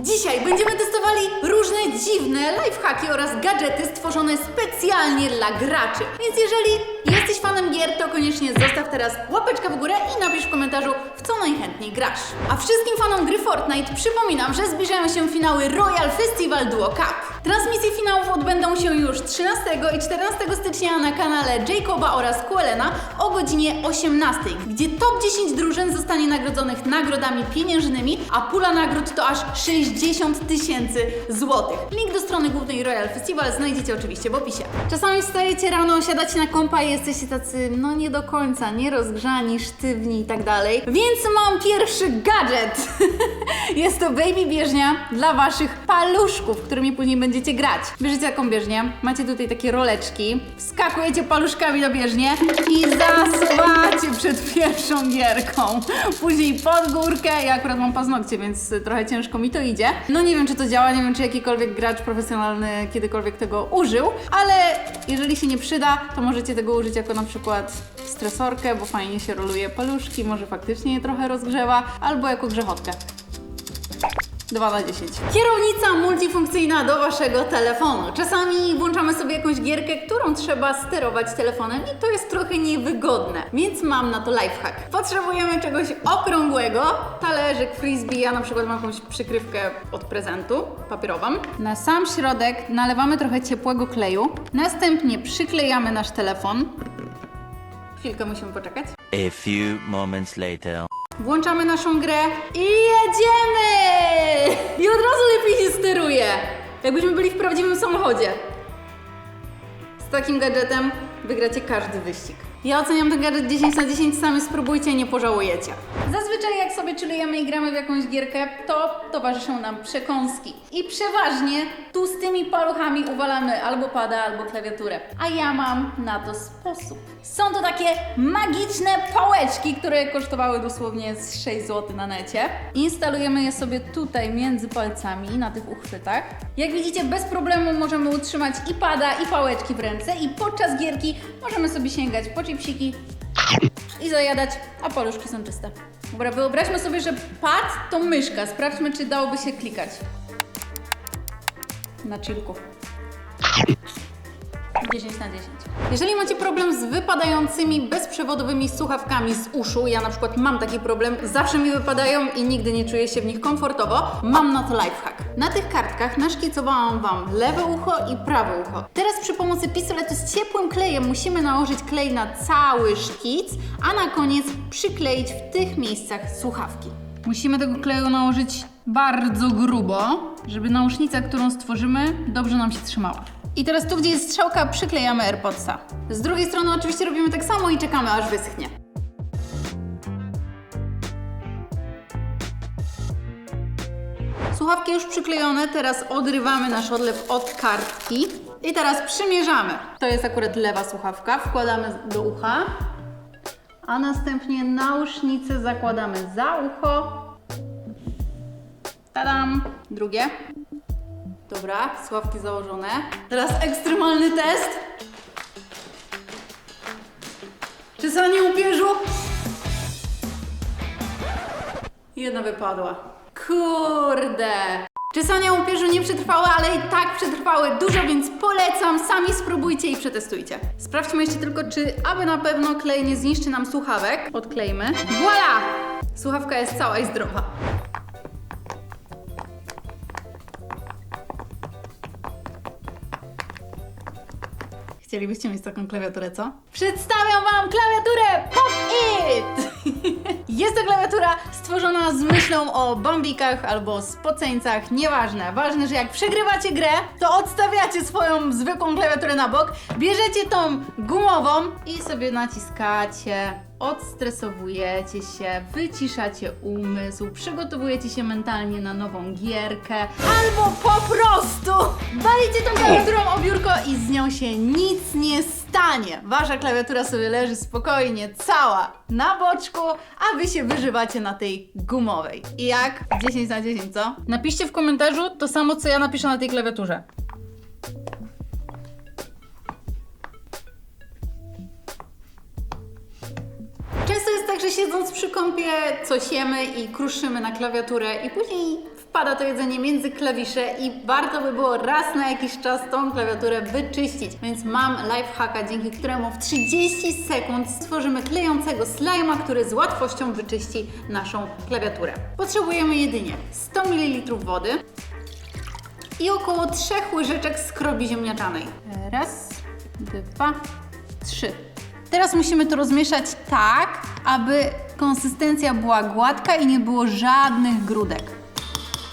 Dzisiaj będziemy testowali różne dziwne lifehacki oraz gadżety stworzone specjalnie dla graczy. Więc jeżeli jesteś fanem gier, to koniecznie zostaw teraz łapeczkę w górę i napisz w komentarzu, w co najchętniej grasz. A wszystkim fanom gry Fortnite przypominam, że zbliżają się finały Royal Festival Duo Cup. Transmisje finałów odbędą się już 13 i 14 stycznia na kanale Jacoba oraz Kuelena o godzinie 18, gdzie top 10 drużyn zostanie nagrodzonych nagrodami pieniężnymi, a pula nagród to aż 60 tysięcy złotych. Link do strony głównej Royal Festival znajdziecie oczywiście w opisie. Czasami wstajecie rano, siadacie na kompa i jesteście tacy, no nie do końca, nierozgrzani, sztywni i tak dalej. Więc mam pierwszy gadżet. Jest to baby bieżnia dla waszych paluszków, którymi później będziecie grać. Bierzecie taką bieżnię, macie tutaj takie roleczki, wskakujecie paluszkami do bieżnie i zasuwacie przed pierwszą gierką. Później pod górkę, ja akurat mam paznokcie, więc trochę ciężko mi to idzie. No nie wiem, czy to działa, nie wiem, czy jakikolwiek gracz profesjonalny kiedykolwiek tego użył, ale jeżeli się nie przyda, to możecie tego użyć jako na przykład stresorkę, bo fajnie się roluje paluszki, może faktycznie je trochę rozgrzewa, albo jako grzechotkę. 2 na 10. Kierownica multifunkcyjna do waszego telefonu. Czasami włączamy sobie jakąś gierkę, którą trzeba sterować telefonem i to jest trochę niewygodne, więc mam na to lifehack. Potrzebujemy czegoś okrągłego, talerzyk, frisbee, ja na przykład mam jakąś przykrywkę od prezentu, papierową. Na sam środek nalewamy trochę ciepłego kleju, następnie przyklejamy nasz telefon. Chwilkę musimy poczekać. A few moments later. Włączamy naszą grę i jedziemy! I od razu lepiej się steruje. Jakbyśmy byli w prawdziwym samochodzie. Z takim gadżetem wygracie każdy wyścig. Ja oceniam ten gadżet 10 na 10, sami spróbujcie, nie pożałujecie. Zazwyczaj jak sobie chillujemy i gramy w jakąś gierkę, to towarzyszą nam przekąski. I przeważnie tustymi paluchami uwalamy albo pada, albo klawiaturę. A ja mam na to sposób. Są to takie magiczne pałeczki, które kosztowały dosłownie z 6 zł na necie. Instalujemy je sobie tutaj między palcami na tych uchwytach. Jak widzicie, bez problemu możemy utrzymać i pada, i pałeczki w ręce i podczas gierki możemy sobie sięgać po chipsiki i zajadać, a paluszki są czyste. Dobra, wyobraźmy sobie, że pad to myszka. Sprawdźmy, czy dałoby się klikać. Na chillku. 10 na 10. Jeżeli macie problem z wypadającymi bezprzewodowymi słuchawkami z uszu, ja na przykład mam taki problem, zawsze mi wypadają i nigdy nie czuję się w nich komfortowo, mam na to lifehack. Na tych kartkach naszkicowałam Wam lewe ucho i prawe ucho. Teraz przy pomocy pistoletu z ciepłym klejem musimy nałożyć klej na cały szkic, a na koniec przykleić w tych miejscach słuchawki. Musimy tego kleju nałożyć bardzo grubo, żeby nausznica, którą stworzymy, dobrze nam się trzymała. I teraz tu, gdzie jest strzałka, przyklejamy AirPodsa. Z drugiej strony oczywiście robimy tak samo i czekamy, aż wyschnie. Słuchawki już przyklejone, teraz odrywamy nasz odlew od kartki i teraz przymierzamy. To jest akurat lewa słuchawka, wkładamy do ucha, a następnie nausznicę zakładamy za ucho. Tadam! Drugie. Dobra, słuchawki założone. Teraz ekstremalny test. Czesanie upierzu. Jedna wypadła. Kurde. Czesania upierzu nie przetrwały, ale i tak przetrwały dużo, więc polecam. Sami spróbujcie i przetestujcie. Sprawdźmy jeszcze tylko, czy aby na pewno klej nie zniszczy nam słuchawek. Odklejmy. Voila! Słuchawka jest cała i zdrowa. Chcielibyście mieć taką klawiaturę, co? Przedstawiam Wam klawiaturę Pop It! Jest to klawiatura stworzona z myślą o bombikach albo spoceńcach, nieważne. Ważne, że jak przegrywacie grę, to odstawiacie swoją zwykłą klawiaturę na bok, bierzecie tą gumową i sobie naciskacie, odstresowujecie się, wyciszacie umysł, przygotowujecie się mentalnie na nową gierkę, albo po prostu walicie tą klawiaturą o biurko i z nią się nic nie stanie. Wasza klawiatura sobie leży spokojnie, cała na boczku, a wy się wyżywacie na tej gumowej. I jak? 10 na 10, co? Napiszcie w komentarzu to samo, co ja napiszę na tej klawiaturze. Siedząc przy kąpie coś jemy i kruszymy na klawiaturę i później wpada to jedzenie między klawisze i warto by było raz na jakiś czas tą klawiaturę wyczyścić. Więc mam lifehacka, dzięki któremu w 30 sekund stworzymy klejącego slajma, który z łatwością wyczyści naszą klawiaturę. Potrzebujemy jedynie 100 ml wody i około 3 łyżeczek skrobi ziemniaczanej. Raz, dwa, trzy. Teraz musimy to rozmieszać tak, aby konsystencja była gładka i nie było żadnych grudek.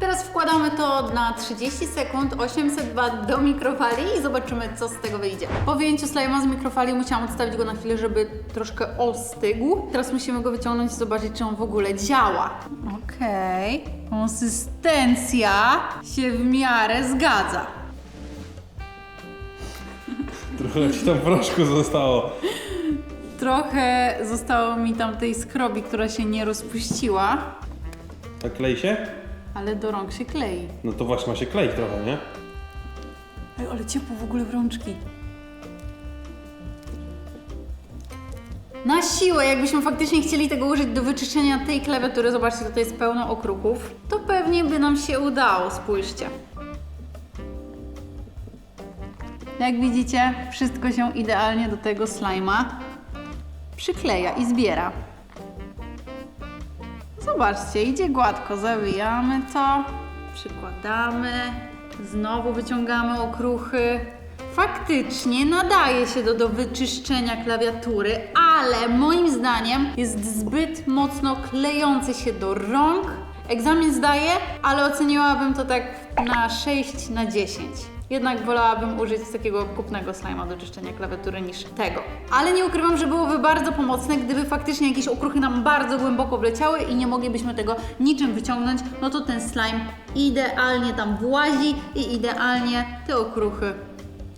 Teraz wkładamy to na 30 sekund 800 W do mikrofali i zobaczymy, co z tego wyjdzie. Po wyjęciu slajma z mikrofali musiałam odstawić go na chwilę, żeby troszkę ostygł. Teraz musimy go wyciągnąć i zobaczyć, czy on w ogóle działa. Okej. Konsystencja się w miarę zgadza. Trochę ci tam proszku zostało. Trochę zostało mi tam tej skrobi, która się nie rozpuściła, A klei się? ale do rąk się klei. No to właśnie ma się kleić trochę, nie? Ej, ale ciepło w ogóle w rączki. Na siłę, jakbyśmy faktycznie chcieli tego użyć do wyczyszczenia tej klawiatury, zobaczcie, tutaj jest pełno okruchów, to pewnie by nam się udało, spójrzcie. Jak widzicie, wszystko się idealnie do tego slajma przykleja i zbiera. Zobaczcie, idzie gładko. Zawijamy to, przykładamy, znowu wyciągamy okruchy. Faktycznie nadaje się do, do wyczyszczenia klawiatury, ale moim zdaniem jest zbyt mocno klejący się do rąk. Egzamin zdaję, ale oceniłabym to tak na 6 na 10. Jednak wolałabym użyć takiego kupnego slajma do czyszczenia klawiatury niż tego. Ale nie ukrywam, że byłoby bardzo pomocne, gdyby faktycznie jakieś okruchy nam bardzo głęboko wleciały i nie moglibyśmy tego niczym wyciągnąć, no to ten slime idealnie tam włazi i idealnie te okruchy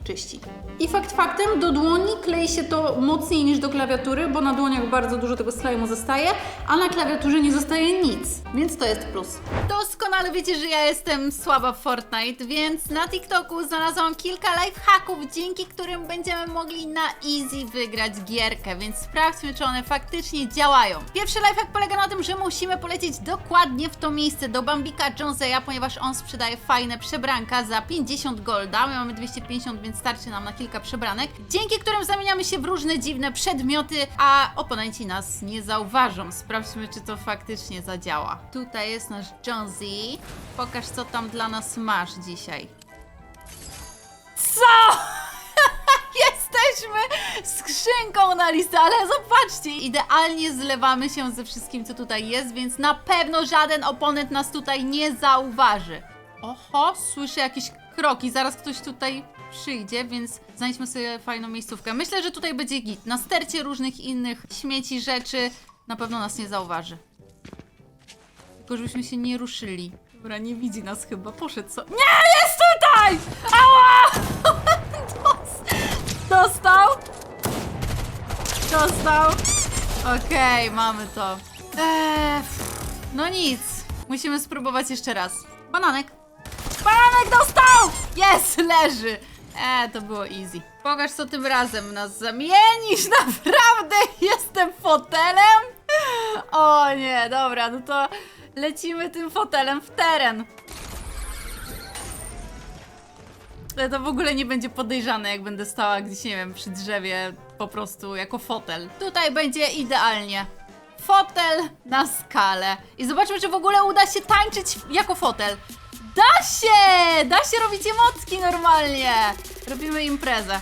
czyści. I fakt faktem, do dłoni klei się to mocniej niż do klawiatury, bo na dłoniach bardzo dużo tego slimu zostaje, a na klawiaturze nie zostaje nic, więc to jest plus. Doskonale wiecie, że ja jestem słaba w Fortnite, więc na TikToku znalazłam kilka lifehacków, dzięki którym będziemy mogli na easy wygrać gierkę, więc sprawdźmy, czy one faktycznie działają. Pierwszy lifehack polega na tym, że musimy polecieć dokładnie w to miejsce do Bambika Joneseya, ponieważ on sprzedaje fajne przebranka za 50 golda, my mamy 250, więc starczy nam na kilka przebranek, dzięki którym zamieniamy się w różne dziwne przedmioty, a oponenci nas nie zauważą. Sprawdźmy, czy to faktycznie zadziała. Tutaj jest nasz Jonesy. Pokaż, co tam dla nas masz dzisiaj. Co? Jesteśmy skrzynką na listę, ale zobaczcie, idealnie zlewamy się ze wszystkim, co tutaj jest, więc na pewno żaden oponent nas tutaj nie zauważy. Oho, słyszę jakieś kroki, zaraz ktoś tutaj przyjdzie, więc znajdźmy sobie fajną miejscówkę. Myślę, że tutaj będzie git. Na stercie różnych innych śmieci, rzeczy na pewno nas nie zauważy. Tylko żebyśmy się nie ruszyli. Dobra, nie widzi nas chyba. Poszedł co? Nie, jest tutaj! Ała! Dos- Dostał? Dostał? Okej, mamy to. Eee, no nic. Musimy spróbować jeszcze raz. Bananek. Bananek dostał! Jest, leży. Eee, to było easy. Pokaż, co tym razem nas zamienisz. Naprawdę jestem fotelem? O nie, dobra, no to lecimy tym fotelem w teren. Ale to w ogóle nie będzie podejrzane, jak będę stała gdzieś, nie wiem, przy drzewie po prostu jako fotel. Tutaj będzie idealnie. Fotel na skalę. I zobaczmy, czy w ogóle uda się tańczyć jako fotel. Da się! Da się robić emocki normalnie. Robimy imprezę.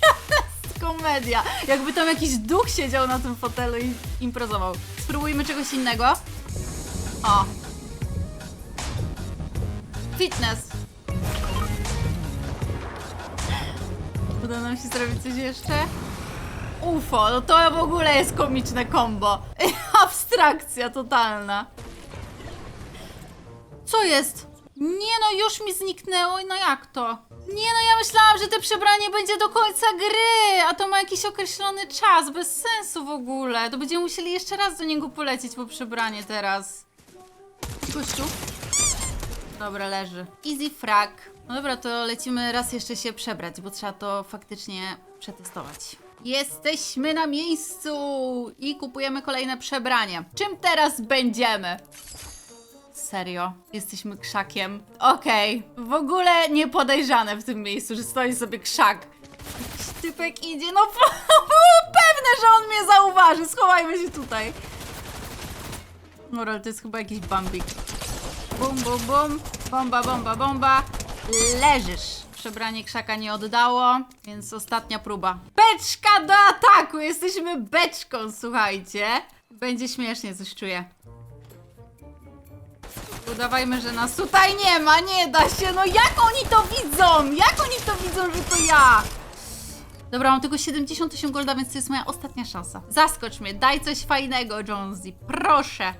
Komedia. Jakby tam jakiś duch siedział na tym fotelu i imprezował. Spróbujmy czegoś innego. O, Fitness. Uda nam się zrobić coś jeszcze? UFO, no to w ogóle jest komiczne kombo. Abstrakcja totalna. Co jest? Nie no, już mi zniknęło, no jak to? Nie no, ja myślałam, że te przebranie będzie do końca gry, a to ma jakiś określony czas, bez sensu w ogóle. To będziemy musieli jeszcze raz do niego polecieć po przebranie teraz. Gościu? Dobra, leży. Easy frag. No dobra, to lecimy raz jeszcze się przebrać, bo trzeba to faktycznie przetestować. Jesteśmy na miejscu i kupujemy kolejne przebranie. Czym teraz będziemy? Serio, jesteśmy krzakiem. Okej, w ogóle niepodejrzane w tym miejscu, że stoi sobie krzak. Jakiś typek idzie, no było pewne, że on mnie zauważy. Schowajmy się tutaj. Moral, to jest chyba jakiś bambik. Bum, bum, bum. Bomba, bomba, bomba. Leżysz. Przebranie krzaka nie oddało, więc ostatnia próba. Beczka do ataku! Jesteśmy beczką, słuchajcie. Będzie śmiesznie, coś czuję. Udawajmy, że nas tutaj nie ma, nie da się. No jak oni to widzą? Jak oni to widzą, że to ja? Dobra, mam tylko 78 golda, więc to jest moja ostatnia szansa. Zaskocz mnie, daj coś fajnego, Jonesy. Proszę.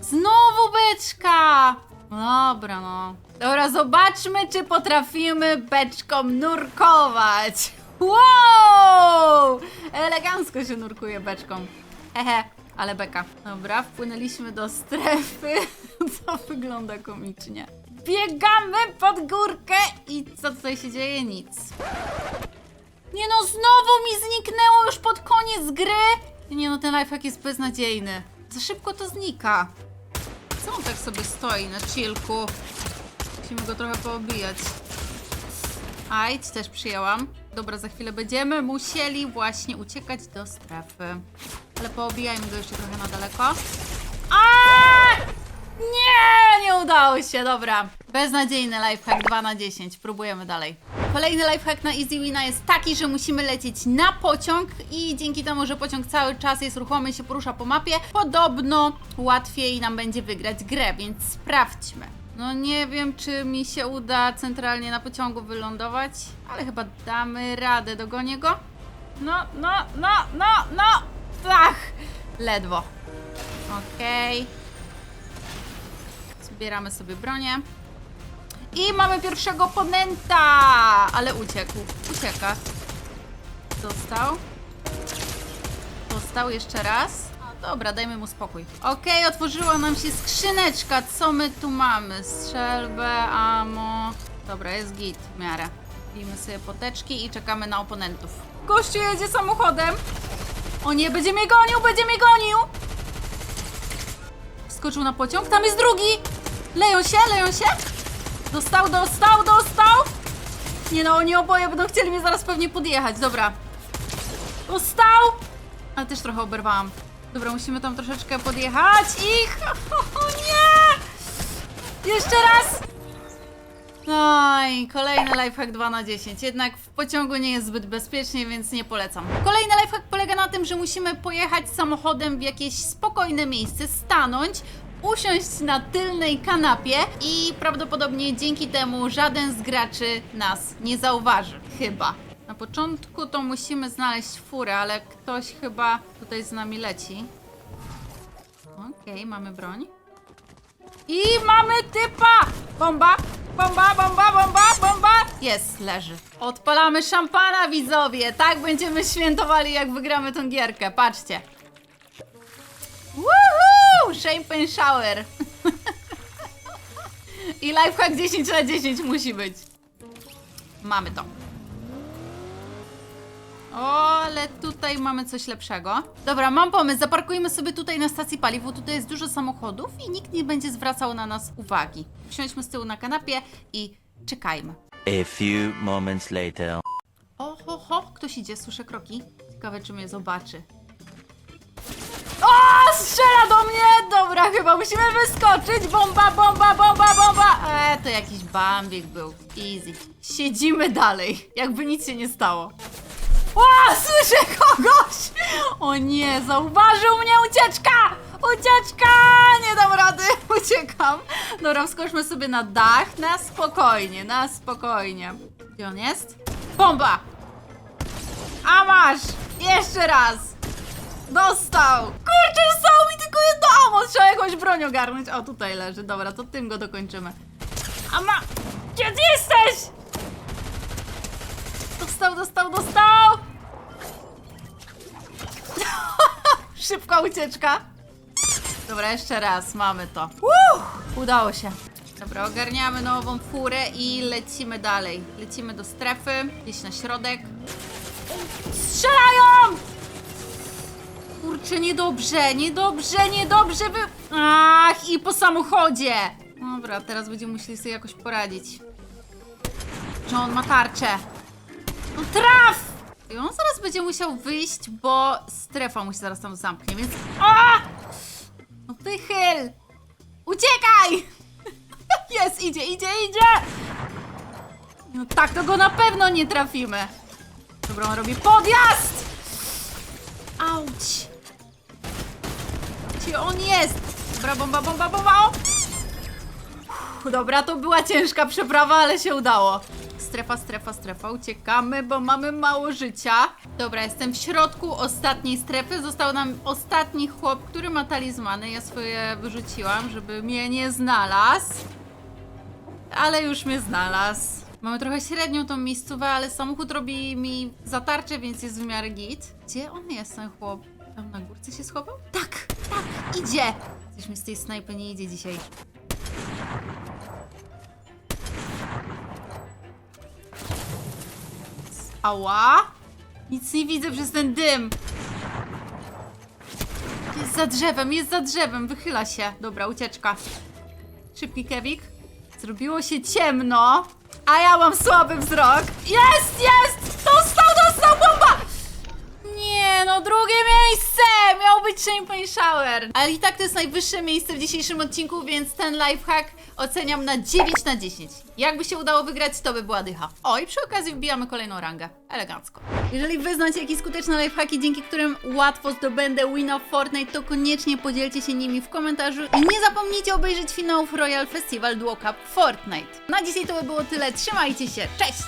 Znowu beczka! Dobra, no. Dobra, zobaczmy, czy potrafimy beczką nurkować. Wow! Elegancko się nurkuje beczką. Hehe, ale beka. Dobra, wpłynęliśmy do strefy. To wygląda komicznie. Biegamy pod górkę i co tutaj się dzieje? Nic. Nie no, znowu mi zniknęło już pod koniec gry! Nie no, ten lifehack jest beznadziejny. Za szybko to znika. Co on tak sobie stoi na chillku? Musimy go trochę poobijać. Ajdź, też przyjęłam. Dobra, za chwilę będziemy musieli właśnie uciekać do strefy. Ale poobijajmy go jeszcze trochę na daleko. A! Nie, nie udało się, dobra. Beznadziejny lifehack 2 na 10. Próbujemy dalej. Kolejny lifehack na Easy Wina jest taki, że musimy lecieć na pociąg i dzięki temu, że pociąg cały czas jest ruchomy i się porusza po mapie, podobno łatwiej nam będzie wygrać grę, więc sprawdźmy. No nie wiem, czy mi się uda centralnie na pociągu wylądować, ale chyba damy radę. Dogonię go? No, no, no, no, no! Tak! Ledwo. Okej. Zbieramy sobie bronię. I mamy pierwszego oponenta! Ale uciekł. Ucieka. Dostał. Dostał jeszcze raz. Dobra, dajmy mu spokój. Okej, otworzyła nam się skrzyneczka. Co my tu mamy? Strzelbę, ammo. Dobra, jest git w miarę. Bijmy sobie poteczki i czekamy na oponentów. Gościu jedzie samochodem. O nie, będzie mnie gonił, będzie mnie gonił! Skoczył na pociąg, tam jest drugi! Leją się, leją się! Dostał, dostał, dostał! Nie no, oni oboje będą chcieli mnie zaraz pewnie podjechać, dobra. Dostał! Ale też trochę oberwałam. Dobra, musimy tam troszeczkę podjechać ich! O nie! Jeszcze raz! No i kolejny lifehack 2 na 10. Jednak w pociągu nie jest zbyt bezpiecznie, więc nie polecam. Kolejny lifehack polega na tym, że musimy pojechać samochodem w jakieś spokojne miejsce, stanąć, usiąść na tylnej kanapie i prawdopodobnie dzięki temu żaden z graczy nas nie zauważy. Chyba. Na początku to musimy znaleźć furę, ale ktoś chyba tutaj z nami leci. Okej, mamy broń. I mamy typa! Bomba! Bomba, bomba, bomba, bomba! Jest, leży. Odpalamy szampana, widzowie! Tak będziemy świętowali, jak wygramy tą gierkę. Patrzcie. Woohoo! Champagne shower. I lifehack 10 na 10 musi być. Mamy to. O, ale tutaj mamy coś lepszego. Dobra, mam pomysł. Zaparkujmy sobie tutaj na stacji paliw, bo tutaj jest dużo samochodów i nikt nie będzie zwracał na nas uwagi. Siądźmy z tyłu na kanapie i czekajmy. A few moments later. O, ho, ho, ktoś idzie, słyszę kroki. Ciekawe, czy mnie zobaczy. O, strzela do mnie! Dobra, chyba musimy wyskoczyć. Bomba, bomba, bomba, bomba. Eee, to jakiś bambik był. Easy. Siedzimy dalej, jakby nic się nie stało. O, słyszę kogoś! O nie, zauważył mnie ucieczka! Ucieczka! Nie dam rady, uciekam. Dobra, wskoczmy sobie na dach, na spokojnie, na spokojnie. Gdzie on jest? Bomba! A masz! Jeszcze raz! Dostał! Kurczę, zostało mi tylko jedno amo! Trzeba jakąś broń ogarnąć. O, tutaj leży. Dobra, to tym go dokończymy. A ma... Gdzie ty jesteś? Dostał, dostał, dostał! Szybka ucieczka. Dobra, jeszcze raz, mamy to. Udało się. Dobra, ogarniamy nową furę i lecimy dalej. Lecimy do strefy, gdzieś na środek. Strzelają! Kurczę, niedobrze, niedobrze, niedobrze wy... Ach, i po samochodzie! Dobra, teraz będziemy musieli sobie jakoś poradzić. Że on ma tarczę. Traf! I on zaraz będzie musiał wyjść, bo strefa mu się zaraz tam zamknie, więc... A! No wychyl! Uciekaj! Jest, idzie, idzie, idzie! No tak, to go na pewno nie trafimy. Dobra, on robi podjazd! Auć! Gdzie on jest? Dobra, bomba, bomba, bomba! o! Uff, Dobra, to była ciężka przeprawa, ale się udało. Strefa, strefa, strefa, uciekamy, bo mamy mało życia. Dobra, jestem w środku ostatniej strefy. Został nam ostatni chłop, który ma talizmany. Ja swoje wyrzuciłam, żeby mnie nie znalazł. Ale już mnie znalazł. Mamy trochę średnią tą miejscówę, ale samochód robi mi zatarcze, więc jest w miarę git. Gdzie on jest, ten chłop? Tam na górce się schował? Tak, tak, idzie! Coś mi z tej snajpy nie idzie dzisiaj. Ała! Nic nie widzę przez ten dym. Jest za drzewem, jest za drzewem, wychyla się. Dobra, ucieczka. Szybki kewik. Zrobiło się ciemno, a ja mam słaby wzrok. Jest, jest! Dostał, dostał bomba! No drugie miejsce! Miał być Champagne Shower. Ale i tak to jest najwyższe miejsce w dzisiejszym odcinku, więc ten lifehack oceniam na 9 na 10. Jakby się udało wygrać, to by była dycha. O, i przy okazji wbijamy kolejną rangę. Elegancko. Jeżeli wy znacie jakieś skuteczne lifehacki, dzięki którym łatwo zdobędę wina w Fortnite, to koniecznie podzielcie się nimi w komentarzu i nie zapomnijcie obejrzeć finałów Royal Festival Duo Cup Fortnite. Na dzisiaj to by było tyle. Trzymajcie się. Cześć!